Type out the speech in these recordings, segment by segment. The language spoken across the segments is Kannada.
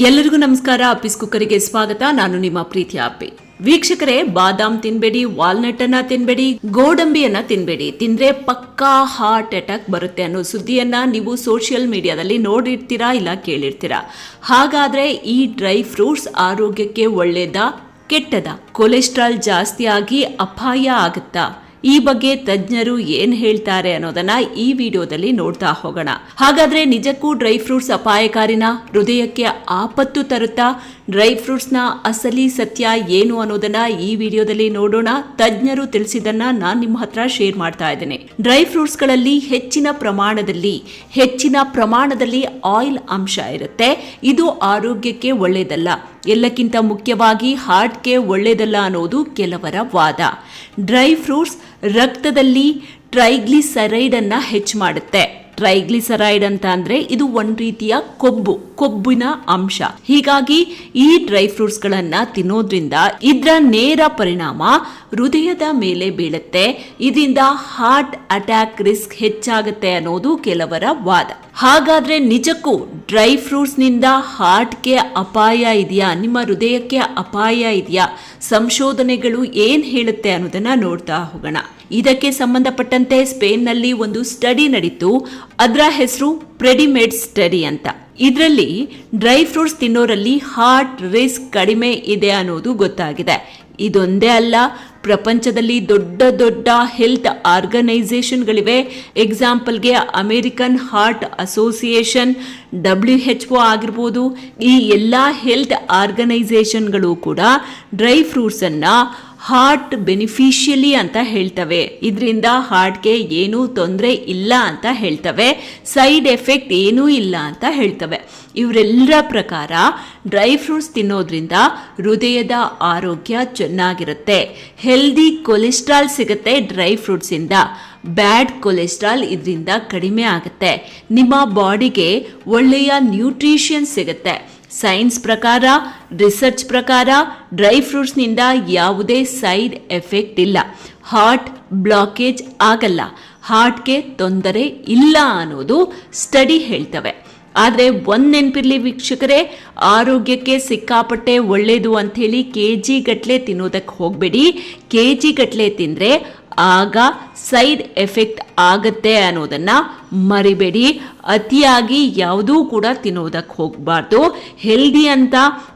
ಎಲ್ಲರಿಗೂ ನಮಸ್ಕಾರ. ಅಪ್ಪಿಸ್ ಕುಕ್ಕರಿಗೆ ಸ್ವಾಗತ. ನಾನು ನಿಮ್ಮ ಪ್ರೀತಿಯ ಅಪ್ಪಿ. ವೀಕ್ಷಕರೇ, ಬಾದಾಮ್ ತಿನ್ಬೇಡಿ ವಾಲ್ನಟ್ ಅನ್ನ ತಿನ್ಬೇಡಿ, ಗೋಡಂಬಿಯನ್ನ ತಿನ್ಬೇಡಿ. ತಿಂದ್ರೆ ಪಕ್ಕಾ ಹಾರ್ಟ್ ಅಟ್ಯಾಕ್ ಬರುತ್ತೆ ಅನ್ನೋ ಸುದ್ದಿಯನ್ನ ನೀವು ಸೋಷಿಯಲ್ ಮೀಡಿಯಾದಲ್ಲಿ ನೋಡಿರ್ತೀರಾ ಇಲ್ಲ ಕೇಳಿರ್ತೀರಾ? ಹಾಗಾದ್ರೆ ಈ ಡ್ರೈ ಫ್ರೂಟ್ಸ್ ಆರೋಗ್ಯಕ್ಕೆ ಒಳ್ಳೇದಾ, ಕೆಟ್ಟದ? ಕೊಲೆಸ್ಟ್ರಾಲ್ ಜಾಸ್ತಿ ಆಗಿ ಅಪಾಯ ಆಗುತ್ತಾ? ಈ ಬಗ್ಗೆ ತಜ್ಞರು ಏನ್ ಹೇಳ್ತಾರೆ ಅನ್ನೋದನ್ನ ಈ ವಿಡಿಯೋದಲ್ಲಿ ನೋಡ್ತಾ ಹೋಗೋಣ. ಹಾಗಾದ್ರೆ ನಿಜಕ್ಕೂ ಡ್ರೈ ಫ್ರೂಟ್ಸ್ ಅಪಾಯಕಾರಿನ? ಹೃದಯಕ್ಕೆ ಆಪತ್ತು ತರುತ್ತಾ? ಡ್ರೈ ಫ್ರೂಟ್ಸ್ನ ಅಸಲಿ ಸತ್ಯ ಏನು ಅನ್ನೋದನ್ನ ಈ ವಿಡಿಯೋದಲ್ಲಿ ನೋಡೋಣ. ತಜ್ಞರು ತಿಳಿಸಿದನ್ನ ನಾನು ನಿಮ್ಮ ಹತ್ರ ಶೇರ್ ಮಾಡ್ತಾ ಇದ್ದೇನೆ. ಡ್ರೈ ಫ್ರೂಟ್ಸ್ಗಳಲ್ಲಿ ಹೆಚ್ಚಿನ ಪ್ರಮಾಣದಲ್ಲಿ ಹೆಚ್ಚಿನ ಪ್ರಮಾಣದಲ್ಲಿ ಆಯಿಲ್ ಅಂಶ ಇರುತ್ತೆ. ಇದು ಆರೋಗ್ಯಕ್ಕೆ ಒಳ್ಳೆಯದಲ್ಲ ಎಲ್ಲಕ್ಕಿಂತ ಮುಖ್ಯವಾಗಿ ಹಾರ್ಟ್ಗೆ ಒಳ್ಳೆಯದಲ್ಲ ಅನ್ನೋದು ಕೆಲವರ ವಾದ. ಡ್ರೈ ಫ್ರೂಟ್ಸ್ ರಕ್ತದಲ್ಲಿ ಟ್ರೈಗ್ಲಿಸರೈಡನ್ನು ಹೆಚ್ಚು ಮಾಡುತ್ತೆ. ಟ್ರೈಗ್ಲಿಸರೈಡ್ ಅಂತ ಅಂದ್ರೆ ಇದು ಒಂದ್ ರೀತಿಯ ಕೊಬ್ಬು, ಕೊಬ್ಬಿನ ಅಂಶ. ಹೀಗಾಗಿ ಈ ಡ್ರೈ ಫ್ರೂಟ್ಸ್ ಗಳನ್ನ ತಿನ್ನೋದ್ರಿಂದ ಇದರ ನೇರ ಪರಿಣಾಮ ಹೃದಯದ ಮೇಲೆ ಬೀಳುತ್ತೆ. ಇದರಿಂದ ಹಾರ್ಟ್ ಅಟ್ಯಾಕ್ ರಿಸ್ಕ್ ಹೆಚ್ಚಾಗುತ್ತೆ ಅನ್ನೋದು ಕೆಲವರ ವಾದ. ಹಾಗಾದ್ರೆ ನಿಜಕ್ಕೂ ಡ್ರೈ ಫ್ರೂಟ್ಸ್ನಿಂದ ಹಾರ್ಟ್ಗೆ ಅಪಾಯ ಇದೆಯಾ? ನಿಮ್ಮ ಹೃದಯಕ್ಕೆ ಅಪಾಯ ಇದೆಯಾ? ಸಂಶೋಧನೆಗಳು ಏನ್ ಹೇಳುತ್ತೆ ಅನ್ನೋದನ್ನ ನೋಡ್ತಾ ಹೋಗೋಣ. ಇದಕ್ಕೆ ಸಂಬಂಧಪಟ್ಟಂತೆ ಸ್ಪೇನ್ನಲ್ಲಿ ಒಂದು ಸ್ಟಡಿ ನಡೀತು. ಅದರ ಹೆಸರು ಪ್ರೆಡಿಮೇಡ್ ಸ್ಟಡಿ ಅಂತ. ಇದರಲ್ಲಿ ಡ್ರೈ ಫ್ರೂಟ್ಸ್ ತಿನ್ನೋರಲ್ಲಿ ಹಾರ್ಟ್ ರಿಸ್ಕ್ ಕಡಿಮೆ ಇದೆ ಅನ್ನೋದು ಗೊತ್ತಾಗಿದೆ. ಇದೊಂದೇ ಅಲ್ಲ, ಪ್ರಪಂಚದಲ್ಲಿ ದೊಡ್ಡ ದೊಡ್ಡ ಹೆಲ್ತ್ ಆರ್ಗನೈಸೇಷನ್ಗಳಿವೆ. ಎಕ್ಸಾಂಪಲ್ಗೆ American heart association, W H O ಆಗಿರ್ಬೋದು. ಈ ಎಲ್ಲ ಹೆಲ್ತ್ ಆರ್ಗನೈಸೇಷನ್ಗಳು ಕೂಡ ಡ್ರೈ ಫ್ರೂಟ್ಸನ್ನು ಹಾರ್ಟ್ ಬೆನಿಫಿಷಿಯಲಿ ಅಂತ ಹೇಳ್ತವೆ. ಇದರಿಂದ ಹಾರ್ಟ್ಗೆ ಏನೂ ತೊಂದರೆ ಇಲ್ಲ ಅಂತ ಹೇಳ್ತವೆ. ಸೈಡ್ ಎಫೆಕ್ಟ್ ಏನೂ ಇಲ್ಲ ಅಂತ ಹೇಳ್ತವೆ. ಇವರೆಲ್ಲರ ಪ್ರಕಾರ ಡ್ರೈ ಫ್ರೂಟ್ಸ್ ತಿನ್ನೋದ್ರಿಂದ ಹೃದಯದ ಆರೋಗ್ಯ ಚೆನ್ನಾಗಿರುತ್ತೆ. ಹೆಲ್ದಿ ಕೊಲೆಸ್ಟ್ರಾಲ್ ಸಿಗುತ್ತೆ ಡ್ರೈ ಫ್ರೂಟ್ಸಿಂದ ಬ್ಯಾಡ್ ಕೊಲೆಸ್ಟ್ರಾಲ್ ಇದರಿಂದ ಕಡಿಮೆ ಆಗುತ್ತೆ. ನಿಮ್ಮ ಬಾಡಿಗೆ ಒಳ್ಳೆಯ ನ್ಯೂಟ್ರಿಷನ್ ಸಿಗುತ್ತೆ. ಸೈನ್ಸ್ ಪ್ರಕಾರ ರಿಸರ್ಚ್ ಪ್ರಕಾರ ಡ್ರೈ ಫ್ರೂಟ್ಸ್ನಿಂದ ಯಾವುದೇ ಸೈಡ್ ಎಫೆಕ್ಟ್ ಇಲ್ಲ. ಹಾರ್ಟ್ ಬ್ಲಾಕೇಜ್ ಆಗಲ್ಲ. ಹಾರ್ಟ್ಗೆ ತೊಂದರೆ ಇಲ್ಲ ಅನ್ನೋದು ಸ್ಟಡಿ ಹೇಳ್ತವೆ. ಆದರೆ ಒಂದು ನೆನಪಿರಲಿ ವೀಕ್ಷಕರೇ, ಆರೋಗ್ಯಕ್ಕೆ ಸಿಕ್ಕಾಪಟ್ಟೆ ಒಳ್ಳೆಯದು ಅಂಥೇಳಿ ಕೆ ಜಿ ಗಟ್ಟಲೆ ತಿನ್ನೋದಕ್ಕೆ ಹೋಗಬೇಡಿ. ಕೆ ಜಿ ಗಟ್ಟಲೆ ತಿಂದರೆ ಆಗ ಸೈಡ್ ಎಫೆಕ್ಟ್ ಆಗತ್ತೆ ಅನ್ನೋದನ್ನು ಮರಿಬೇಡಿ. ಅತಿಯಾಗಿ ಯಾವುದೂ ಕೂಡ ತಿನ್ನೋದಕ್ಕೆ ಹೋಗಬಾರ್ದು. ಹೆಲ್ದಿ ಅಂತ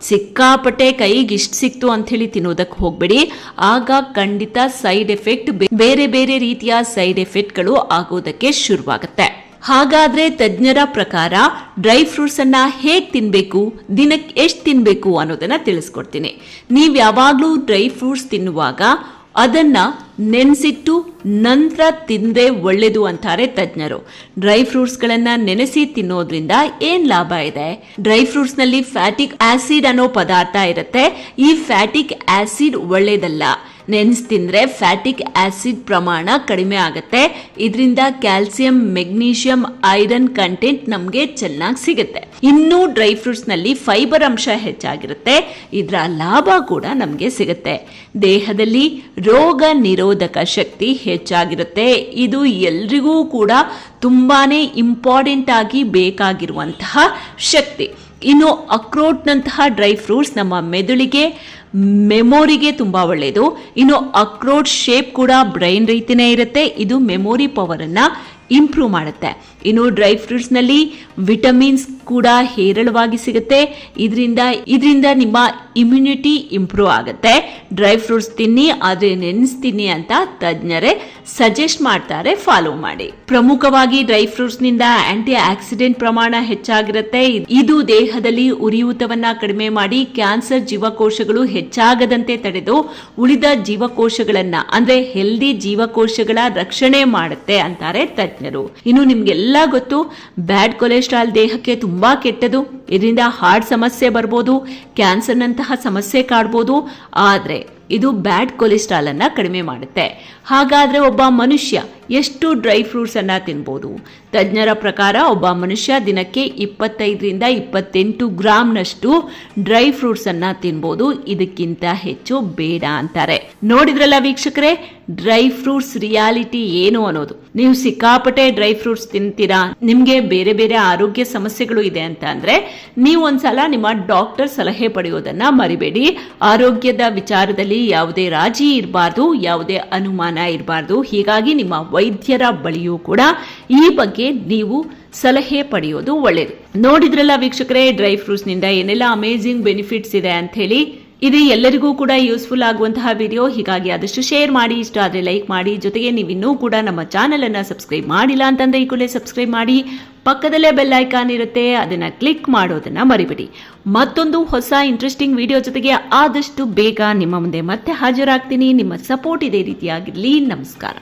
ಸಿಕ್ಕಾಪಟ್ಟೆ ಕೈಗೆ ಇಷ್ಟು ಸಿಕ್ತು ಅಂಥೇಳಿ ತಿನ್ನೋದಕ್ಕೆ ಹೋಗಬೇಡಿ. ಆಗ ಖಂಡಿತ ಸೈಡ್ ಎಫೆಕ್ಟ್ ಬೇರೆ ಬೇರೆ ರೀತಿಯ ಸೈಡ್ ಎಫೆಕ್ಟ್ಗಳು ಆಗೋದಕ್ಕೆ ಶುರುವಾಗುತ್ತೆ. ಹಾಗಾದ್ರೆ ತಜ್ಞರ ಪ್ರಕಾರ ಡ್ರೈ ಫ್ರೂಟ್ಸ್ ಅನ್ನ ಹೇಗ್ ತಿನ್ಬೇಕು, ದಿನಕ್ಕೆ ಎಷ್ಟು ತಿನ್ಬೇಕು ಅನ್ನೋದನ್ನ ತಿಳಿಸ್ಕೊಡ್ತೀನಿ. ನೀವು ಯಾವಾಗಲೂ ಡ್ರೈ ಫ್ರೂಟ್ಸ್ ತಿನ್ನುವಾಗ ಅದನ್ನ ನೆನೆಸಿಟ್ಟು ನಂತರ ತಿಂದ್ರೆ ಒಳ್ಳೆಯದು ಅಂತಾರೆ ತಜ್ಞರು. ಡ್ರೈ ಫ್ರೂಟ್ಸ್ಗಳನ್ನ ನೆನೆಸಿ ತಿನ್ನೋದ್ರಿಂದ ಏನ್ ಲಾಭ ಇದೆ? ಡ್ರೈ ಫ್ರೂಟ್ಸ್ನಲ್ಲಿ ಫ್ಯಾಟಿಕ್ ಆಸಿಡ್ ಅನ್ನೋ ಪದಾರ್ಥ ಇರುತ್ತೆ. ಈ ಫ್ಯಾಟಿಕ್ ಆಸಿಡ್ ಒಳ್ಳೇದಲ್ಲ. ನೆನೆಸಿ ತಿಂದ್ರೆ ಫ್ಯಾಟಿಕ್ ಆಸಿಡ್ ಪ್ರಮಾಣ ಕಡಿಮೆ ಆಗುತ್ತೆ. ಇದರಿಂದ ಕ್ಯಾಲ್ಸಿಯಂ, ಮೆಗ್ನೀಷಿಯಂ, ಐರನ್ ಕಂಟೆಂಟ್ ನಮಗೆ ಚೆನ್ನಾಗಿ ಸಿಗುತ್ತೆ. ಇನ್ನು ಡ್ರೈ ಫ್ರೂಟ್ಸ್ನಲ್ಲಿ ಫೈಬರ್ ಅಂಶ ಹೆಚ್ಚಾಗಿರುತ್ತೆ. ಇದರ ಲಾಭ ಕೂಡ ನಮಗೆ ಸಿಗುತ್ತೆ. ದೇಹದಲ್ಲಿ ರೋಗ ನಿರೋಧಕ ಶಕ್ತಿ ಹೆಚ್ಚಾಗಿರುತ್ತೆ. ಇದು ಎಲ್ರಿಗೂ ಕೂಡ ತುಂಬಾನೇ ಇಂಪಾರ್ಟೆಂಟ್ ಆಗಿ ಬೇಕಾಗಿರುವಂತಹ ಶಕ್ತಿ. ಇನ್ನು ಅಕ್ರೋಟ್ನಂತಹ ಡ್ರೈ ಫ್ರೂಟ್ಸ್ ನಮ್ಮ ಮೆದುಳಿಗೆ ಮೆಮೊರಿಗೆ ತುಂಬ ಒಳ್ಳೆಯದು ಇನ್ನು ಅಕ್ರೋಟ್ ಶೇಪ್ ಕೂಡ ಬ್ರೈನ್ ರೀತಿನೇ ಇರುತ್ತೆ. ಇದು ಮೆಮೊರಿ ಪವರನ್ನು ಇಂಪ್ರೂವ್ ಮಾಡುತ್ತೆ. ಇನ್ನು ಡ್ರೈ ಫ್ರೂಟ್ಸ್ನಲ್ಲಿ ವಿಟಮಿನ್ಸ್ ಕೂಡ ಹೇರಳವಾಗಿ ಸಿಗುತ್ತೆ. ಇದರಿಂದ ಇದರಿಂದ ನಿಮ್ಮ ಇಮ್ಯುನಿಟಿ ಇಂಪ್ರೂವ್ ಆಗುತ್ತೆ. ಡ್ರೈ ಫ್ರೂಟ್ಸ್ ತಿನ್ನಿ, ಆದರೆ ನೆನೆಸ್ತೀನಿ ಅಂತ ತಜ್ಞರೇ ಸಜೆಸ್ಟ್ ಮಾಡ್ತಾರೆ, ಫಾಲೋ ಮಾಡಿ. ಪ್ರಮುಖವಾಗಿ ಡ್ರೈ ಫ್ರೂಟ್ಸ್ನಿಂದ ಆಂಟಿ ಆಕ್ಸಿಡೆಂಟ್ ಪ್ರಮಾಣ ಹೆಚ್ಚಾಗಿರುತ್ತೆ. ಇದು ದೇಹದಲ್ಲಿ ಉರಿಯೂತವನ್ನ ಕಡಿಮೆ ಮಾಡಿ ಕ್ಯಾನ್ಸರ್ ಜೀವಕೋಶಗಳು ಹೆಚ್ಚಾಗದಂತೆ ತಡೆದು ಉಳಿದ ಜೀವಕೋಶಗಳನ್ನ, ಅಂದ್ರೆ ಹೆಲ್ದಿ ಜೀವಕೋಶಗಳ ರಕ್ಷಣೆ ಮಾಡುತ್ತೆ ಅಂತಾರೆ ತಜ್ಞರು ಇನ್ನು ನಿಮ್ಗೆಲ್ಲ ಗೊತ್ತು, ಬ್ಯಾಡ್ ಕೊಲೆಸ್ಟ್ರಾಲ್ ದೇಹಕ್ಕೆ ತುಂಬಾ ಕೆಟ್ಟದು. ಇದರಿಂದ ಹಾರ್ಟ್ ಸಮಸ್ಯೆ ಬರ್ಬೋದು, ಕ್ಯಾನ್ಸರ್ನಂತಹ ಸಮಸ್ಯೆ ಕಾಡ್ಬೋದು. ಆದ್ರೆ ಇದು ಬ್ಯಾಡ್ ಕೊಲೆಸ್ಟ್ರಾಲ್ ಅನ್ನ ಕಡಿಮೆ ಮಾಡುತ್ತೆ. ಹಾಗಾದ್ರೆ ಒಬ್ಬ ಮನುಷ್ಯ ಎಷ್ಟು ಡ್ರೈ ಫ್ರೂಟ್ಸ್ ಅನ್ನ ತಿನ್ಬೋದು. ತಜ್ಞರ ಪ್ರಕಾರ ಒಬ್ಬ ಮನುಷ್ಯ ದಿನಕ್ಕೆ ಇಪ್ಪತ್ತೈದರಿಂದ ಇಪ್ಪತ್ತೆಂಟು ಗ್ರಾಮ್ನಷ್ಟು ಡ್ರೈ ಫ್ರೂಟ್ಸ್ ಅನ್ನ ತಿನ್ಬೋದು. ಇದಕ್ಕಿಂತ ಹೆಚ್ಚು ಬೇಡ ಅಂತಾರೆ. ನೋಡಿದ್ರಲ್ಲ ವೀಕ್ಷಕರೇ, ಡ್ರೈ ಫ್ರೂಟ್ಸ್ ರಿಯಾಲಿಟಿ ಏನು ಅನ್ನೋದು. ನೀವು ಸಿಕ್ಕಾಪಟ್ಟೆ ಡ್ರೈ ಫ್ರೂಟ್ಸ್ ತಿಂತೀರಾ? ನಿಮ್ಗೆ ಬೇರೆ ಬೇರೆ ಆರೋಗ್ಯ ಸಮಸ್ಯೆಗಳು ಇದೆ ಅಂತ ಅಂದ್ರೆ ನೀವು ಒಂದ್ಸಲ ನಿಮ್ಮ ಡಾಕ್ಟರ್ ಸಲಹೆ ಪಡೆಯೋದನ್ನ ಮರಿಬೇಡಿ. ಆರೋಗ್ಯದ ವಿಚಾರದಲ್ಲಿ ಯಾವುದೇ ರಾಜಿ ಇರಬಾರ್ದು, ಯಾವುದೇ ಅನುಮಾನ ಇರಬಾರ್ದು. ಹೀಗಾಗಿ ನಿಮ್ಮ ವೈದ್ಯರ ಬಳಿಯೂ ಕೂಡ ಈ ಬಗ್ಗೆ ನೀವು ಸಲಹೆ ಪಡೆಯೋದು ಒಳ್ಳೆಯದು ನೋಡಿದ್ರಲ್ಲ ವೀಕ್ಷಕರೇ, ಡ್ರೈ ಫ್ರೂಟ್ಸ್ನಿಂದ ಏನೆಲ್ಲ ಅಮೇಜಿಂಗ್ ಬೆನಿಫಿಟ್ಸ್ ಇದೆ ಅಂತ ಹೇಳಿ? ಇದು ಎಲ್ಲರಿಗೂ ಕೂಡ ಯೂಸ್ಫುಲ್ ಆಗುವಂತಹ ವಿಡಿಯೋ. ಹೀಗಾಗಿ ಆದಷ್ಟು ಶೇರ್ ಮಾಡಿ, ಇಷ್ಟ ಆದರೆ ಲೈಕ್ ಮಾಡಿ. ಜೊತೆಗೆ ನೀವು ಇನ್ನೂ ಕೂಡ ನಮ್ಮ ಚಾನೆಲ್ ಅನ್ನ ಸಬ್ಸ್ಕ್ರೈಬ್ ಮಾಡಿಲ್ಲ ಅಂತಂದ್ರೆ ಈ ಕೂಡಲೇ ಸಬ್ಸ್ಕ್ರೈಬ್ ಮಾಡಿ. ಪಕ್ಕದಲ್ಲೇ ಬೆಲ್ ಐಕಾನ್ ಇರುತ್ತೆ, ಅದನ್ನ ಕ್ಲಿಕ್ ಮಾಡೋದನ್ನ ಮರಿಬೇಡಿ. ಮತ್ತೊಂದು ಹೊಸ ಇಂಟ್ರೆಸ್ಟಿಂಗ್ ವಿಡಿಯೋ ಜೊತೆಗೆ ಆದಷ್ಟು ಬೇಗ ನಿಮ್ಮ ಮುಂದೆ ಮತ್ತೆ ಹಾಜರಾಗ್ತೀನಿ. ನಿಮ್ಮ ಸಪೋರ್ಟ್ ಇದೇ ರೀತಿಯಾಗಿರಲಿ. ನಮಸ್ಕಾರ.